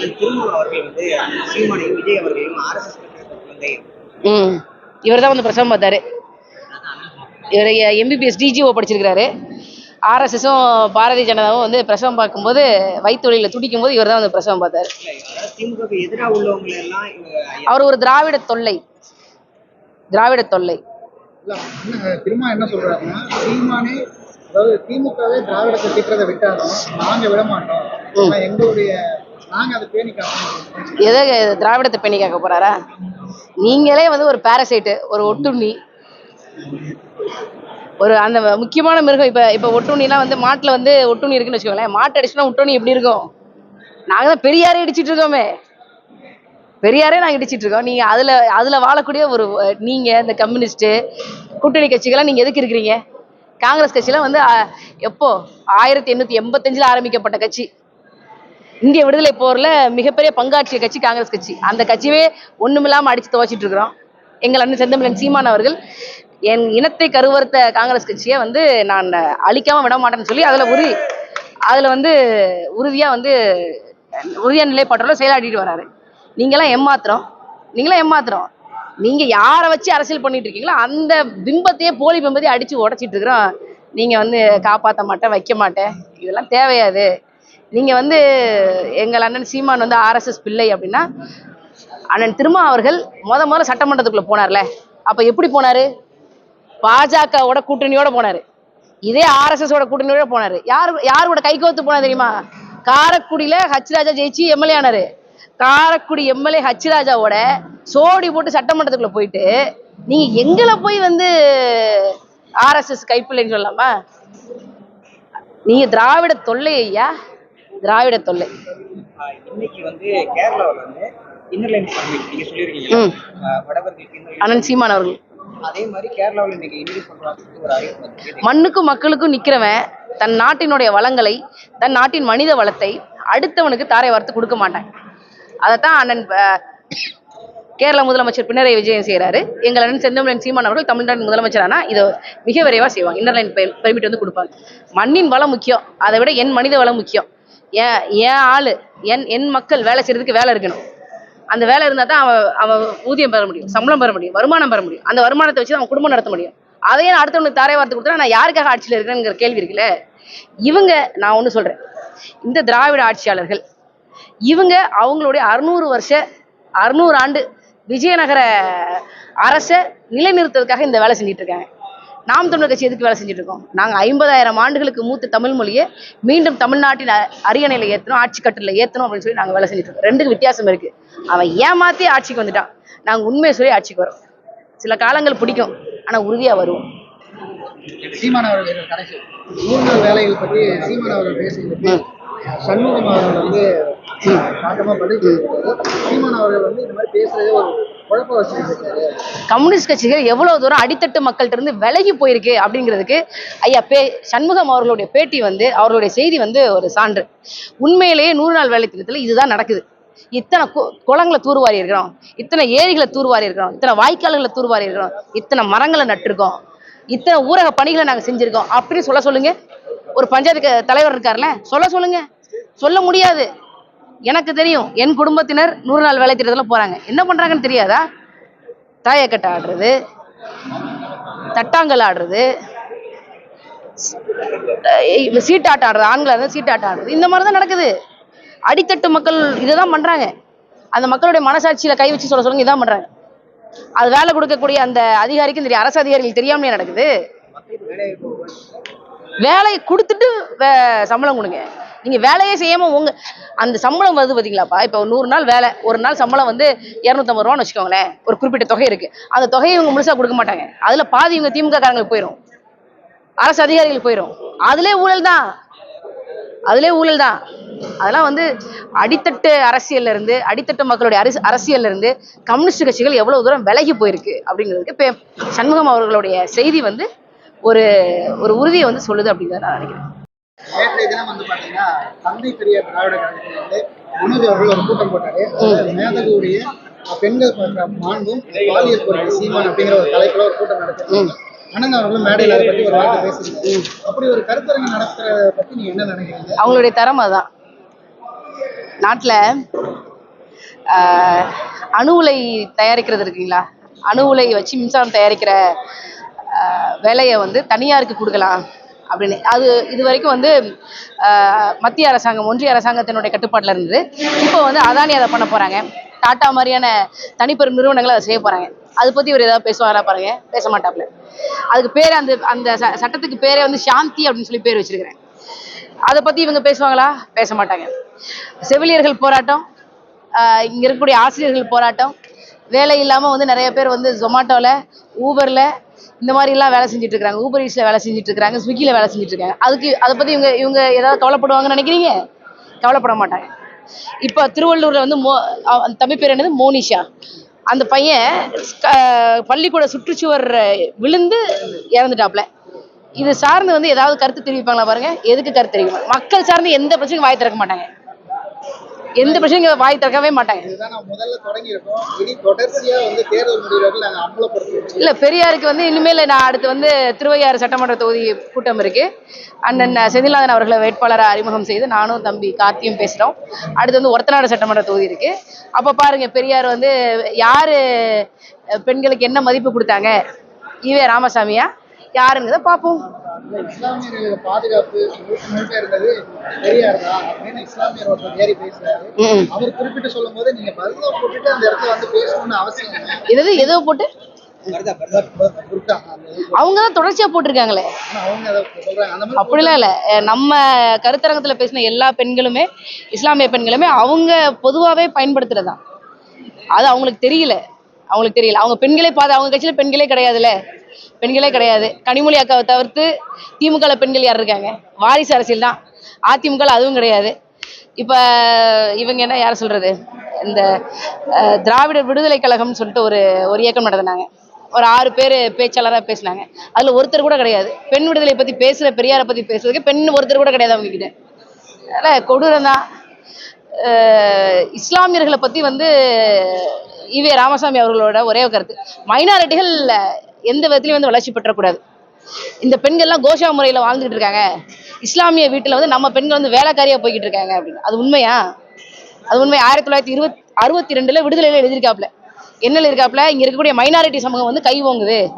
அண்ணன் திருமாவளவன் அவர்கள் வந்து சீமானையும் விஜய் அவர்களையும் ஆர்எஸ்எஸ் குழந்தை. இவர் தான் வந்து பிரசவம் பார்த்தாரு. இவர் எம்பிபிஎஸ் டிஜிஓ படிச்சிருக்கிறாரு. ஆர்எஸ்எஸும் பாரதிய ஜனதாவும் வந்து பிரசவம் பார்க்கும்போது வயிற்றுவலியில் துடிக்கும் போது இவர் தான் வந்து பிரசவம் பார்த்தாரு. அவர் ஒரு திராவிட தொல்லை. திராவிட தொல்லை. என்ன, சொல்றாருன்னா சீமானே அதாவது திமுகவே திராவிடத்தை திட்டுறதை விட்டாலும் நாங்க விட மாட்டோம் எங்களுடைய பேணி எதை திராவிடத்தை பேணி கேட்க போறாரா? நீங்களே வந்து ஒரு பாரசைட்டு ஒரு ஒட்டுண்ணி. ஒரு அந்த முக்கியமான மிருகம் இப்போ இப்போ ஒட்டுண்ணிலாம் வந்து மாட்டில் வந்து ஒட்டுண்ணி இருக்குன்னு வச்சுக்கோங்களேன். மாட்டு அடிச்சுனா ஒட்டுண்ணி எப்படி இருக்கும்? நாங்கள் தான் பெரியாரே இடிச்சிட்டு இருக்கோமே. பெரியாரே நாங்கள் இடிச்சிட்டு இருக்கோம். நீங்கள் அதில் அதில் வாழக்கூடிய ஒரு நீங்கள் இந்த கம்யூனிஸ்ட்டு கூட்டணி கட்சிகள்லாம் நீங்கள் எதுக்கு இருக்கிறீங்க? காங்கிரஸ் கட்சியெல்லாம் வந்து எப்போ? ஆயிரத்தி எண்ணூற்றி எண்பத்தஞ்சில் ஆரம்பிக்கப்பட்ட கட்சி. இந்திய விடுதலை போரில் மிகப்பெரிய பங்காற்றிய கட்சி காங்கிரஸ் கட்சி. அந்த கட்சியே ஒன்றுமில்லாமல் அடித்து துவச்சிட்டு இருக்கிறோம். எங்கள் அண்ணன் செந்தமிழன் சீமான் அவர்கள் என் இனத்தை கருவறுத்த காங்கிரஸ் கட்சியை வந்து நான் அழிக்காமல் விட மாட்டேன்னு சொல்லி அதில் உறுதி அதில் வந்து உறுதியாக வந்து உறுதியான நிலைப்பாட்டோட செயலாடிட்டு வராரு. நீங்களாம் ஏமாத்திரம் நீங்களாம் ஏமாத்திரம் நீங்க யாரை வச்சு அரசியல் பண்ணிட்டு இருக்கீங்களோ அந்த பிம்பத்தையே போலி பிம்பத்தையே அடிச்சு உடைச்சிட்டு இருக்கிறோம். நீங்க வந்து காப்பாற்ற மாட்டேன் வைக்க மாட்டேன். இதெல்லாம் தேவையாது. நீங்க வந்து எங்கள் அண்ணன் சீமான் வந்து ஆர்எஸ்எஸ் பிள்ளை அப்படின்னா அண்ணன் திருமா அவர்கள் முத முதல்ல சட்டமன்றத்துக்குள்ள போனார்ல. அப்ப எப்படி போனாரு? பாஜகவோட கூட்டணியோட போனாரு. இதே ஆர்எஸ்எஸோட ஓட கூட்டணியோட போனாரு. யார் யார் கூட கைகோத்து போனா தெரியுமா? காரக்குடியில் ஹச்ராஜா ஜெயிச்சு எம்எல்ஏ ஆனாரு. காரக்குடி எம்எல்ஏ ஹச்ராஜாவோட சோடி போட்டு சட்டமன்றத்துக்குள்ள போயிட்டு நீங்க எங்களை போய் வந்து ஆர்எஸ்எஸ் கைப்பிள்ளைன்னு சொல்லலாமா? நீங்க திராவிட தொல்லை ஐயா. திராவிட தொல்லை. இன்னைக்கு வந்து கேரளாவில் வந்து இன்னர் லைன் பர்மிட் நீங்க சொல்லியிருக்கீங்க. வடவர்களுக்கு அண்ணன் சீமான் அவர்கள். அதே மாதிரி கேரளாவில் இன்னைக்கு மண்ணுக்கும் மக்களுக்கும் நிக்கிறவன் தன் நாட்டினுடைய வளங்களை தன் நாட்டின் மனித வளத்தை அடுத்தவனுக்கு தாரை வார்த்து கொடுக்க மாட்டான். அதைத்தான் அண்ணன் கேரள முதலமைச்சர் பினராயி விஜயன் செய்கிறாரு எங்கள் அண்ணன் செந்தமிழன் சீமான் அவர்கள் தமிழ்நாட்டின் முதலமைச்சரானா இதை மிக விரைவாக செய்வாங்க. இன்னர்லைன் பெர்மிட் வந்து கொடுப்பாங்க. மண்ணின் வளம் முக்கியம். அதை விட என் மனித வளம் முக்கியம். ஏன் என் ஆளு என் என் மக்கள் வேலை செய்யறதுக்கு வேலை இருக்கணும். அந்த வேலை இருந்தால் தான் அவன் அவன் ஊதியம் பெற முடியும் சம்பளம் பெற முடியும் வருமானம் பெற முடியும். அந்த வருமானத்தை வச்சு அவன் குடும்பம் நடத்த முடியும். அதையே நான் அடுத்தவனுக்கு தாரை வார்த்தை கொடுத்தா நான் யாருக்காக ஆட்சியில் இருக்கிறேங்கிற கேள்வி இருக்குல்ல? இவங்க நான் ஒன்று சொல்கிறேன் இந்த திராவிட ஆட்சியாளர்கள் இவங்க அவங்களுடைய அறுநூறு வருஷ அறுநூறு ஆண்டு விஜயநகர அரசை நிலைநிறுத்துறதுக்காக இந்த வேலை செஞ்சுட்டு இருக்காங்க. நாம் தமிழர் கட்சி எதுக்கு வேலை செஞ்சுட்டு இருக்கோம் நாங்கள் ஐம்பதாயிரம் ஆண்டுகளுக்கு மூத்த தமிழ் மொழியை மீண்டும் தமிழ்நாட்டின் அரியணையில ஏற்றணும் ஆட்சி கட்டில ஏற்றணும் அப்படின்னு சொல்லி நாங்கள் வேலை செஞ்சுட்டு இருக்கோம் ரெண்டுக்கு வித்தியாசம் இருக்கு. அவன் ஏமாத்தி ஆட்சிக்கு வந்துட்டான். நாங்கள் உண்மையை சொல்லி ஆட்சிக்கு வரோம். சில காலங்கள் பிடிக்கும். ஆனால் உறுதியாக வருவோம். சீமான் அவர்கள் கடைசி. நூறு நாள் வேலைகள் பற்றி சீமான் அவர்கள் பேசுகிறது சண்முகம் அவர்கள் வந்து பதில். சீமான் அவர்கள் வந்து இந்த மாதிரி பேசுறதே ஒரு கம்யூனிஸ்ட் கட்சிகள் எவ்வளவு தூரம் அடித்தட்டு மக்கள்கிட்ட இருந்து விலகி போயிருக்கு அப்படிங்கிறதுக்கு ஐயா பே சண்முகம் அவர்களுடைய பேட்டி வந்து அவர்களுடைய செய்தி வந்து ஒரு சான்று. உண்மையிலேயே நூறு நாள் வேலை திட்டத்தில் இதுதான் நடக்குது. இத்தனை கு- குளங்களை தூர்வாரி இருக்கிறோம். இத்தனை ஏரிகளை தூர்வாரி இருக்கிறோம். இத்தனை வாய்க்கால்களை தூர்வாரி இருக்கிறோம். இத்தனை மரங்களை நட்டிருக்கோம். இத்தனை ஊரக பணிகளை நாங்கள் செஞ்சிருக்கோம். அப்படின்னு சொல்ல சொல்லுங்க. ஒரு பஞ்சாயத்து தலைவர் இருக்கார்ல சொல்ல சொல்லுங்க. சொல்ல முடியாது. எனக்கு தெரியும் என் குடும்பத்தினர் நூறு நாள் வேலை திட்டத்தில் போறாங்க. என்ன பண்றாங்கன்னு தெரியாதா? தாயக்கட்டை ஆடுறது தட்டாங்கல் ஆடுறது சீட்டாட்டம் ஆடுறது ஆண்களாக இருந்தால் சீட்டாட்டம் ஆடுறது. இந்த மாதிரி தான் நடக்குது. அடித்தட்டு மக்கள் இதை தான் பண்றாங்க. அந்த மக்களுடைய மனசாட்சியில் கை வச்சு சொல்ல சொல்லுங்க இதான் பண்ணுறாங்க அது வேலை கொடுக்கக்கூடிய அந்த அதிகாரிக்கும் தெரியும். அரசு அதிகாரிகள் தெரியாமலே நடக்குது. வேலையை கொடுத்துட்டு வே- சம்பளம் கொடுங்க. நீங்கள் வேலையே செய்யாமல் உங்கள் அந்த சம்பளம் வருது பார்த்தீங்களாப்பா இப்போ ஒரு நூறு நாள் வேலை ஒரு நாள் சம்பளம் வந்து இரநூத்தம்பது ரூபான்னு வச்சுக்கோங்களேன். ஒரு குறிப்பிட்ட தொகை இருக்குது அந்த தொகையை இவங்க முழுசாக கொடுக்க மாட்டாங்க. அதில் பாதி இவங்க திமுக காரங்களுக்கு போயிடும் அரசு அதிகாரிகள் போயிடும் அதிலே ஊழல் தான். அதிலே ஊழல் தான். அதெல்லாம் வந்து அடித்தட்டு அரசியல்ல இருந்து அடித்தட்டு மக்களுடைய அரசு அரசியல்ல இருந்து கம்யூனிஸ்ட் கட்சிகள் எவ்வளவு தூரம் விலகி போயிருக்கு அப்படிங்கிறதுக்கு இப்போ சண்முகம் அவர்களுடைய செய்தி வந்து ஒரு ஒரு உறுதியை வந்து சொல்லுது அப்படிங்கிறத நான் நினைக்கிறேன். நேற்றைய தினம் வந்து பாத்தீங்கன்னா தந்தை பெரியார் திராவிட கழகத்தில் வந்து மனோஜ் அவர்கள் ஒரு கூட்டம் போட்டாரு. மேதகுடைய பெண்கள் பற்ற மாண்பும் பாலியல் பொருட்கள் சீமான் அப்படிங்கிற ஒரு தலைப்புல ஒரு கூட்டம் நடத்திருக்காங்க அனந்த் அவர்களும் மேடையில் அதை பத்தி ஒரு வார்த்தை பேசியிருக்காங்க அப்படி ஒரு கருத்தரங்கு நடத்துறத பத்தி நீங்க என்ன நினைக்கிறீங்க? அவங்களுடைய தரம் அதுதான் நாட்டில் அணு உலை தயாரிக்கிறது இருக்குங்களா? அணு உலை வச்சு மின்சாரம் தயாரிக்கிற வேலையை வந்து தனியாருக்கு கொடுக்கலாம். அப்படின்னு. அது இது வரைக்கும் வந்து ஆஹ், மத்திய அரசாங்கம் ஒன்றிய அரசாங்கத்தினுடைய கட்டுப்பாட்டில் இருந்தது. இப்போ வந்து அதானி அதை பண்ண போகிறாங்க டாட்டா மாதிரியான தனிப்பெரும் நிறுவனங்களை அதை செய்ய போகிறாங்க அதை பற்றி இவர் ஏதாவது பேசுவாரா பாருங்க. பேச மாட்டாப்புல. அதுக்கு பேர் அந்த அந்த ச- சட்டத்துக்கு பேரே வந்து சாந்தி அப்படின்னு சொல்லி பேர் வச்சிருக்கிறேன். அதை பற்றி இவங்க பேசுவாங்களா? பேச மாட்டாங்க. செவிலியர்கள் போராட்டம் ஆஹ் இங்க இருக்கக்கூடிய ஆசிரியர்கள் போராட்டம் வேலை இல்லாமல் வந்து நிறைய பேர் வந்து ஜொமாட்டோவில் ஊபரில் இந்த மாதிரிலாம் வேலை செஞ்சுட்டு இருக்காங்க ஊபர் ஈட்ஸில் வேலை செஞ்சுட்டு இருக்காங்க ஸ்விக்கியில் வேலை செஞ்சுட்டு இருக்காங்க அதுக்கு அதை பற்றி இவங்க இவங்க ஏதாவது கவலைப்படுவாங்கன்னு நினைக்கிறீங்க? கவலைப்பட மாட்டாங்க. இப்போ திருவள்ளூரில் வந்து மோ அந்த தம்பி பேர் என்னது? மோனிஷா. அந்த பையன் பள்ளிக்கூட சுற்றுச்சுவர் விழுந்து இறந்துட்டாப்ல. இது சார்ந்து வந்து ஏதாவது கருத்து தெரிவிப்பாங்களா பாருங்க. எதுக்கு கருத்து தெரிவிப்பாங்க மக்கள் சார்ந்து எந்த பிரச்சனையும் வாய் திறக்க மாட்டாங்க. எந்த பிரச்சனையும் வாய் திறக்கவே மாட்டாங்க. இல்ல பெரியாருக்கு வந்து இனிமேல் நான் அடுத்து வந்து திருவையாறு சட்டமன்ற தொகுதி கூட்டம் இருக்கு. அண்ணன் செந்தில்நாதன் அவர்களை வேட்பாளரை அறிமுகம் செய்து நானும் தம்பி கார்த்தியும் பேசுறோம். அடுத்து வந்து ஒரத்தநாடு சட்டமன்ற தொகுதி இருக்கு. அப்ப பாருங்க பெரியார் வந்து யாரு பெண்களுக்கு என்ன மதிப்பு கொடுத்தாங்க? ஈவே ராமசாமியா? யாருங்கிறத பார்ப்போம் அந்த இஸ்லாமியர்களுக்கு பாதுகாப்பு முழுக்க முழுக்க இருந்தது பெரியார் தான் அப்படின்னு இஸ்லாமியர் ஒருத்தர் ஏறி பேசுறாரு அவர் குறிப்பிட்டு சொல்லும் போது நீங்க பருதா போட்டுட்டு அந்த இடத்துல வந்து பேசணும்னு அவசியம் இல்லை. எது எதோ போட்டு. அவங்க தான் தொடர்ச்சியா போட்டிருக்காங்களே. அப்படிலாம் இல்லை. நம்ம கருத்தரங்கத்துல பேசின எல்லா பெண்களுமே இஸ்லாமிய பெண்களுமே அவங்க பொதுவாகவே பயன்படுத்துறதுதான் அது அவங்களுக்கு தெரியல. அவங்களுக்கு தெரியல. அவங்க பெண்களே பார்த்து அவங்க கட்சியில பெண்களே கிடையாதுல்ல. பெண்களே கிடையாது. கனிமொழி அக்காவை தவிர்த்து திமுகல பெண்கள் யார் இருக்காங்க? வாரிசு அரசியல் தான். அதிமுக அதுவும் கிடையாது. இப்போ இவங்க என்ன யார் சொல்றது? இந்த திராவிட திராவிடர் விடுதலை கழகம்னு சொல்லிட்டு ஒரு ஒரு இயக்கம் நடத்தினாங்க. ஒரு ஆறு பேர் பேச்சாளராக பேசினாங்க. அதில் ஒருத்தர் கூட கிடையாது. பெண் விடுதலை பற்றி பேசுகிற பெரியாரை பற்றி பேசுறதுக்கு பெண் ஒருத்தர் கூட கிடையாது அவங்க கிட்ட அதனால் கொடூரம் தான். இஸ்லாமியர்களை பற்றி வந்து இவே ராமசாமி அவர்களோட ஒரே ஒரு கருத்து. மைனாரிட்டிகள் எந்த விதத்துலையும் வந்து வளர்ச்சி பெற்றக்கூடாது. இந்த பெண்கள்லாம் கோஷா முறையில் வாழ்ந்துட்டு இருக்காங்க. இஸ்லாமிய வீட்டில் வந்து நம்ம பெண்கள் வந்து வேலைக்காரியாக போய்கிட்டு இருக்காங்க அப்படின்னு. அது உண்மையா? அது உண்மை. ஆயிரத்தி தொள்ளாயிரத்தி இருபத் அறுபத்தி ரெண்டுல விடுதலையில் எழுதியிருக்காப்ல என்ன இருக்காப்புல? இங்க இருக்கக்கூடிய மைனாரிட்டி சமூகம் வந்து கை ஓங்குது.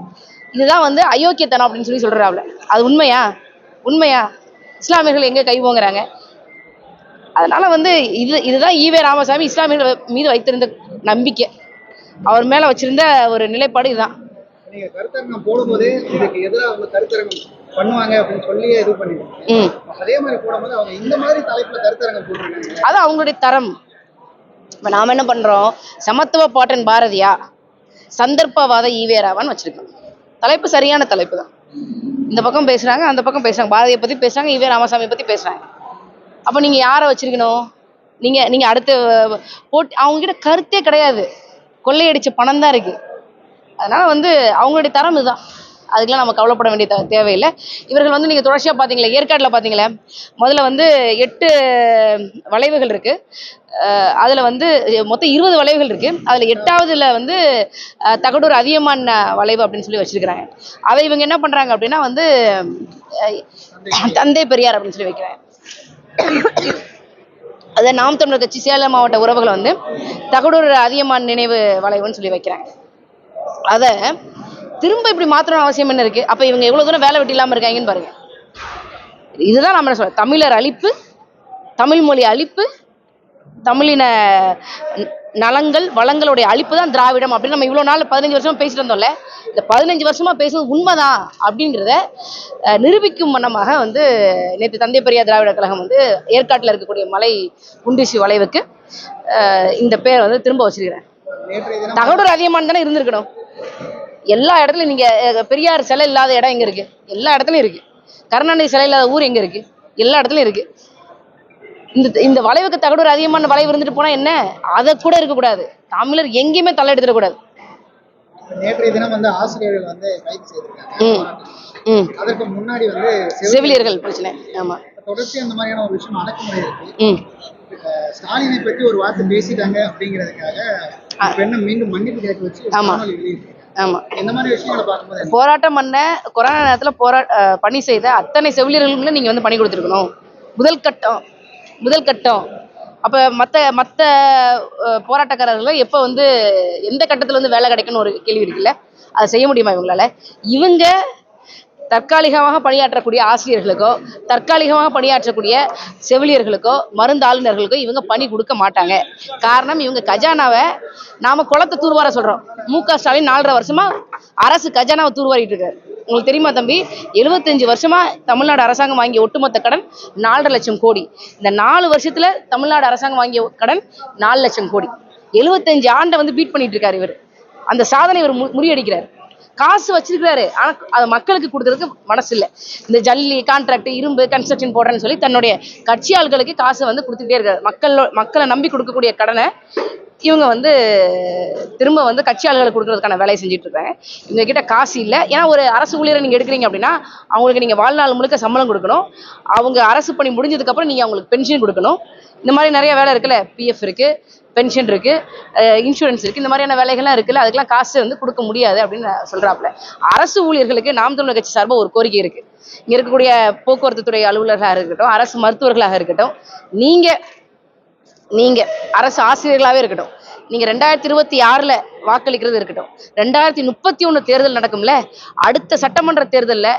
இதுதான் வந்து அயோக்கியத்தனம் அப்படின்னு சொல்லி சொல்றாப்ல அது உண்மையா? உண்மையா? இஸ்லாமியர்கள் எங்க கை ஓங்குறாங்க? அதனால வந்து இது இதுதான் ஈவே ராமசாமி இஸ்லாமியர்கள் மீது வைத்திருந்த நம்பிக்கை. அவர் மேல வச்சிருந்த ஒரு நிலைப்பாடு இதுதான். நீங்க கருத்தரங்கம் போடும்போதே இதுக்கு எதிராக அவங்க கருத்தரங்கம் பண்ணுவாங்க அப்படின்னு சொல்லி இது பண்ணிடுவோம் அதே மாதிரி போடும்போது அவங்க இந்த மாதிரி தலைப்புல கருத்தரங்கம் போட்டிருக்காங்க. அது அவங்களுடைய தரம். இப்போ நாம் என்ன பண்ணுறோம் சமத்துவ பாட்டன் பாரதியா சந்தர்ப்பவாத ஈவேராவான்னு வச்சிருக்கோம் தலைப்பு சரியான தலைப்பு தான். இந்த பக்கம் பேசுகிறாங்க அந்த பக்கம் பேசுகிறாங்க பாரதியை பற்றி பேசுகிறாங்க ஈவே ராமசாமி பற்றி பேசுகிறாங்க அப்போ நீங்கள் யாரை வச்சிருக்கணும்? நீங்கள் நீங்கள் அடுத்த போட்டி அவங்ககிட்ட கருத்தே கிடையாது. கொள்ளையடிச்ச பணம் தான் இருக்குது அதனால் வந்து அவங்களுடைய தரம் இதுதான். அதுக்கெல்லாம் நம்ம கவலைப்பட வேண்டிய தேவையில்லை. இவர்கள் வந்து நீங்கள் தொடர்ச்சியாக பார்த்தீங்களே ஏற்காட்டில் பார்த்தீங்களே முதல்ல வந்து எட்டு வளைவுகள் இருக்குது அதில் வந்து மொத்தம் இருபது வளைவுகள் இருக்குது அதில் எட்டாவதுல வந்து தகடூர் அதியமான் வளைவு அப்படின்னு சொல்லி வச்சுருக்கிறாங்க. அதை இவங்க என்ன பண்ணுறாங்க அப்படின்னா வந்து தந்தை பெரியார் அப்படின்னு சொல்லி வைக்கிறாங்க. அதை நாம் தமிழர் கட்சி சேலம் மாவட்ட உறவுகள் வந்து தகடூர் அதியமான் நினைவு வளைவுன்னு சொல்லி வைக்கிறாங்க. அதை திரும்ப இப்படி மாற்றணும் அவசியம் என்ன இருக்கு? அப்ப இவங்க எவ்வளவு தூரம் வேலை வெட்டி இல்லாம இருக்காங்கன்னு பாருங்க. இதுதான் நம்ம சொல்ல தமிழர் அழிப்பு தமிழ் மொழி அழிப்பு தமிழின நலங்கள் வளங்களுடைய அழிப்பு தான் திராவிடம். அப்படின்னு நம்ம இவ்வளவு நாள் பதினஞ்சு வருஷமா பேசிட்டு வந்தோம்ல இந்த பதினஞ்சு வருஷமா பேசுறது உண்மைதான் அப்படிங்கிறத நிரூபிக்கும் வண்ணமாக வந்து நேற்று தந்தை பெரியார் திராவிடர் கழகம் வந்து ஏற்காட்டில் இருக்கக்கூடிய மலை குண்டிசி வளைவுக்கு இந்த பேரை வந்து திரும்ப வச்சிருக்கிறேன் தகடூர் அதிகமான தானே இருந்திருக்கணும். எல்லா இடத்துலயும் நீங்க அஹ், பெரியார் சிலை இல்லாத இடம் எங்க இருக்கு? எல்லா இடத்துலயும் இருக்கு. கருணாநிதி சிலை இல்லாத ஊர் எங்க இருக்கு? எல்லா இடத்துலயும் இருக்கு. இந்த இந்த வளைவுக்கு தகடூர் அதிகமான வளைவு இருந்துட்டு போனா என்ன? அதை கூட இருக்கக்கூடாது தமிழர் எங்கேயுமே தலை எடுத்துடக்கூடாது நேற்றைய தினம் வந்து ஆசிரியர்கள் வந்து கைது செய்திருக்காங்க. அதற்கு முன்னாடி வந்து செவிலியர் செவிலியர்கள் பிரச்சனை. ஆமா. தொடர்ச்சி அந்த மாதிரியான ஒரு விஷயம் அடக்குமுறை இருக்கு. ஸ்டாலினை பற்றி ஒரு வார்த்தை பேசிட்டாங்க அப்படிங்கிறதுக்காக ஒரு பெண்ணை மீண்டும் மன்னிப்பு கேட்க வச்சு ஒரு ஆமா. காணொலி வெளியிட்டிருக்காங்க ஆமா. இந்த மாதிரி விஷயங்களை பார்க்கும்போது என்ன? போராட்டம் பண்ண கொரோனா நேரத்தில் போரா பணி செய்த அத்தனை செவிலியர்களுமே நீங்கள் வந்து பணி கொடுத்துருக்கணும். முதல் கட்டம் முதல் கட்டம். அப்போ மற்ற மற்ற போராட்டக்காரர்கள் எப்போ வந்து எந்த கட்டத்தில் வந்து வேலை கிடைக்குன்னு ஒரு கேள்வி இருக்குல்ல? அதை செய்ய முடியுமா இவங்களால? இவங்க தற்காலிகமாக பணியாற்றக்கூடிய ஆசிரியர்களுக்கோ தற்காலிகமாக பணியாற்றக்கூடிய செவிலியர்களுக்கோ மருந்தாளுநர்களுக்கோ இவங்க பணி கொடுக்க மாட்டாங்க. காரணம் இவங்க கஜானாவை நாம் குளத்தை தூர்வார சொல்கிறோம் மு க ஸ்டாலின் நாலரை வருஷமா அரசு கஜானாவை தூர்வாரிட்டு இருக்காரு. உங்களுக்கு தெரியுமா தம்பி? எழுபத்தஞ்சு வருஷமா தமிழ்நாடு அரசாங்கம் வாங்கிய ஒட்டுமொத்த கடன் நாலரை லட்சம் கோடி. இந்த நாலு வருஷத்துல தமிழ்நாடு அரசாங்கம் வாங்கிய கடன் நாலு லட்சம் கோடி. எழுபத்தஞ்சு ஆண்டை வந்து பீட் பண்ணிட்டு இருக்காரு இவர். அந்த சாதனை இவர் மு- முறியடிக்கிறார். காசு வச்சிருக்கிறாரு. ஆனா அதை மக்களுக்கு கொடுக்கறதுக்கு மனசு இல்லை இந்த ஜல்லி கான்ட்ராக்ட் இரும்பு கன்ஸ்ட்ரக்ஷன் போடுறேன்னு சொல்லி தன்னுடைய கட்சி ஆள்களுக்கு காசை வந்து கொடுத்துக்கிட்டே இருக்காரு. மக்கள் மக்களை நம்பி கொடுக்கக்கூடிய கடனை இவங்க வந்து திரும்ப வந்து கட்சி கொடுக்கறதுக்கான வேலையை செஞ்சுட்டு இருக்காங்க. இவங்க கிட்ட காசு இல்லை. ஏன்னா ஒரு அரசு ஊழியரை நீங்கள் எடுக்கிறீங்க அப்படின்னா அவங்களுக்கு நீங்கள் வாழ்நாள் முழுக்க சம்பளம் கொடுக்கணும். அவங்க அரசு பணி முடிஞ்சதுக்கப்புறம் நீங்கள் அவங்களுக்கு பென்ஷன் கொடுக்கணும். இந்த மாதிரி நிறைய வேலை இருக்குல்ல? பிஎஃப் இருக்கு பென்ஷன் இருக்குது இன்சூரன்ஸ் இருக்குது இந்த மாதிரியான வேலைகள்லாம் இருக்குல்ல? அதுக்கெல்லாம் காசு வந்து கொடுக்க முடியாது அப்படின்னு சொல்கிறாப்புல அரசு ஊழியர்களுக்கு நாம் தமிழர் கட்சி சார்பாக ஒரு கோரிக்கை இருக்கு. இங்கே இருக்கக்கூடிய போக்குவரத்து துறை அலுவலர்களாக இருக்கட்டும் அரசு மருத்துவர்களாக இருக்கட்டும் நீங்கள் நீங்கள் அரசு ஆசிரியர்களாகவே இருக்கட்டும். நீங்கள் ரெண்டாயிரத்தி இருபத்தி ஆறுல வாக்களிக்கிறது இருக்கட்டும். ரெண்டாயிரத்தி முப்பத்தி ஒன்று தேர்தல் நடக்கும்ல அடுத்த சட்டமன்ற தேர்தலில்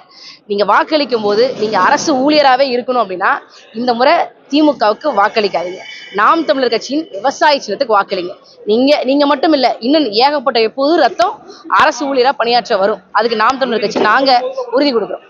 நீங்கள் வாக்களிக்கும் போது நீங்கள் அரசு ஊழியராகவே இருக்கணும் அப்படின்னா இந்த முறை திமுகவுக்கு வாக்களிக்காதீங்க. நாம் தமிழர் கட்சியின் விவசாய சின்னத்துக்கு வாக்களிங்க. நீங்கள் நீங்கள் மட்டும் இல்லை இன்னும் ஏகப்பட்ட புது ரத்தம் அரசு ஊழியராக பணியாற்ற வரும். அதுக்கு நாம் தமிழர் கட்சி நாங்கள் உறுதி கொடுக்குறோம்.